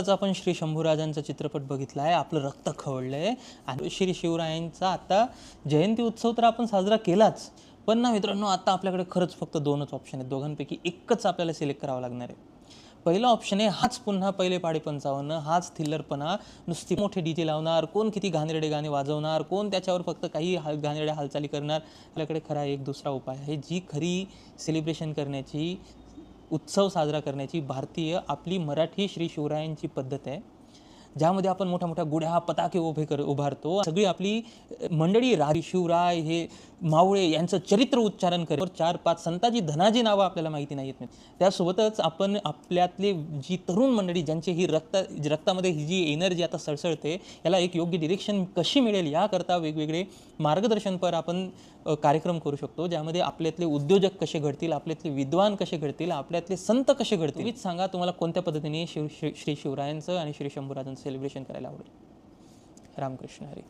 आत्ताच आपण श्री शंभूराजांचा चित्रपट बघितला आहे. आपलं रक्त खवळलं आहे आणि श्री शिवरायांचा आता जयंती उत्सव तर आपण साजरा केलाच. पण ना मित्रांनो आता आपल्याकडे खरंच फक्त दोनच ऑप्शन आहेत. दोघांपैकी एकच आपल्याला सिलेक्ट करावं लागणार आहे. पहिला ऑप्शन आहे हाच पुन्हा पहिले पाडे पंचावन्न हाच थिल्लरपणा नुसती मोठे डीजे लावणार कोण किती घाणेरडे गाणे वाजवणार कोण त्याच्यावर फक्त काही हाल घाणेरड्या हालचाली करणार. आपल्याकडे खरा एक दुसरा उपाय आहे जी खरी सेलिब्रेशन करण्याची उत्सव साजरा करण्याची भारतीय आपली मराठी श्री शिवरायांची पद्धत आहे. ज्यामध्ये आपण मोठ्या मोठ्या गुढ्या पताके उभे कर उभारतो. सगळी आपली मंडळी राज शिवराय हे मावळे यांचं चरित्र उच्चारण करेल. चार पाच संतांची धनाजी नावं आपल्याला माहिती नाही येत नाहीत त्यासोबतच आपण आपल्यातली जी तरुण मंडळी ज्यांची ही रक्त रक्तामध्ये ही जी एनर्जी आता सळसळते याला एक योग्य डिरेक्शन कशी मिळेल याकरता वेगवेगळे मार्गदर्शनपर आपण कार्यक्रम करू शकतो ज्यामध्ये आपल्यातले उद्योजक कसे घडतील आपल्यातले विद्वान कसे घडतील आपल्यातले संत कसे घडतील. मीच सांगा तुम्हाला कोणत्या पद्धतीने शिव श्री श्री शिवरायांचं आणि श्री शंभूराजांचं सेलिब्रेशन करायला आवडेल. रामकृष्ण हरी.